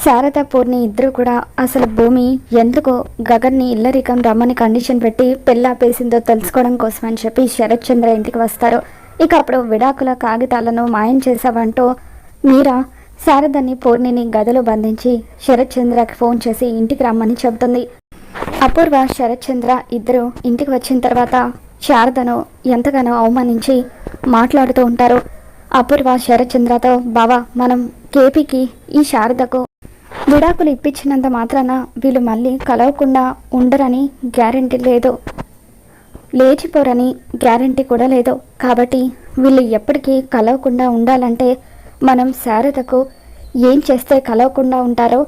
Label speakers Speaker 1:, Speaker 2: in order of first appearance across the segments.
Speaker 1: శారద పూర్ణి ఇద్దరు కూడా అసలు భూమి ఎందుకు గగన్ని ఇల్లరికం రమ్మని కండిషన్ పెట్టి పెళ్ళాపేసిందో తెలుసుకోవడం కోసం అని చెప్పి శరత్ చంద్ర ఇంటికి వస్తారు. ఇక అప్పుడు విడాకుల కాగితాలను మాయం చేశావంటూ మీరా శారదని పూర్ణిని గదిలో బంధించి శరత్ చంద్రకి ఫోన్ చేసి ఇంటికి రమ్మని చెబుతుంది. అపూర్వ శరత్ చంద్ర ఇద్దరు ఇంటికి వచ్చిన తర్వాత శారదను ఎంతగానో అవమానించి మాట్లాడుతూ ఉంటారు. అపూర్వ శరత్ చంద్రతో బావా మనం కేపీకి ఈ శారదకు విడాకులు ఇప్పించినంత మాత్రాన వీళ్ళు మళ్ళీ కలవకుండా ఉండరని గ్యారెంటీ లేదు. లేచిపోరని గ్యారెంటీ కూడా లేదు. కాబట్టి వీళ్ళు ఎప్పటికీ కలవకుండా ఉండాలంటే మనం శారదకు ఏం చేస్తే కలవకుండా ఉంటారో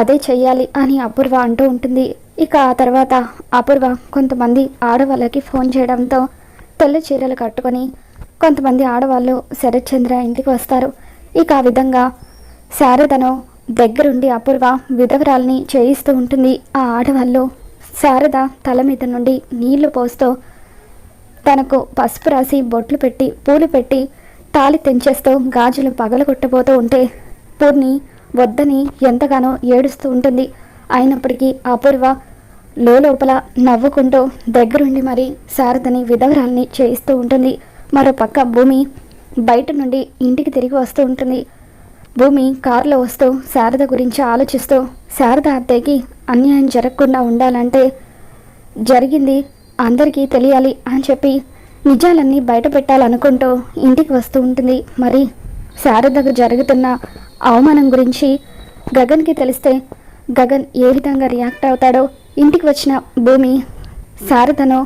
Speaker 1: అదే చెయ్యాలి అని అపూర్వ అంటూ ఉంటుంది. ఇక ఆ తర్వాత అపూర్వ కొంతమంది ఆడవాళ్ళకి ఫోన్ చేయడంతో తెల్ల చీరలు కట్టుకొని కొంతమంది ఆడవాళ్ళు శరత్చంద్ర ఇంటికి వస్తారు. ఇక ఆ విధంగా శారదను దగ్గరుండి అపూర్వ విధవరాల్ని చేయిస్తూ ఉంటుంది ఆ ఆడవాళ్ళు. శారద తల మీద నుండి నీళ్ళు పోస్తూ తనకు పసుపు రాసి బొట్లు పెట్టి పూలు పెట్టి తాళి తెంచేస్తూ గాజులు పగలగొట్టబోతూ ఉంటే పూర్ణి వద్దని ఎంతగానో ఏడుస్తూ ఉంటుంది. అయినప్పటికీ అపూర్వ లోపల నవ్వుకుంటూ దగ్గరుండి మరి శారదని విధవరాల్ని చేయిస్తూ ఉంటుంది. మరో పక్క భూమి బయట నుండి ఇంటికి తిరిగి వస్తూ ఉంటుంది. భూమి కారులో వస్తూ శారద గురించి ఆలోచిస్తూ శారద అత్తయ్యకి అన్యాయం జరగకుండా ఉండాలంటే జరిగింది అందరికీ తెలియాలి అని చెప్పి నిజాలన్నీ బయట పెట్టాలనుకుంటూ ఇంటికి వస్తూ ఉంటుంది. మరి శారదకు జరుగుతున్న అవమానం గురించి గగన్కి తెలిస్తే గగన్ ఏ విధంగా రియాక్ట్ అవుతాడో ఇంటికి వచ్చిన భూమి శారదను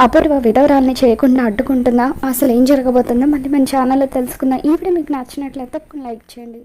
Speaker 1: అపూర్వ విధవరాల్ని చేయకుండా అడ్డుకుంటుందా అసలు ఏం జరగబోతుందో మళ్ళీ మన ఛానల్లో తెలుసుకుందాం. ఈ వీడియో మీకు నచ్చినట్లయితే తప్పకుండా లైక్ చేయండి.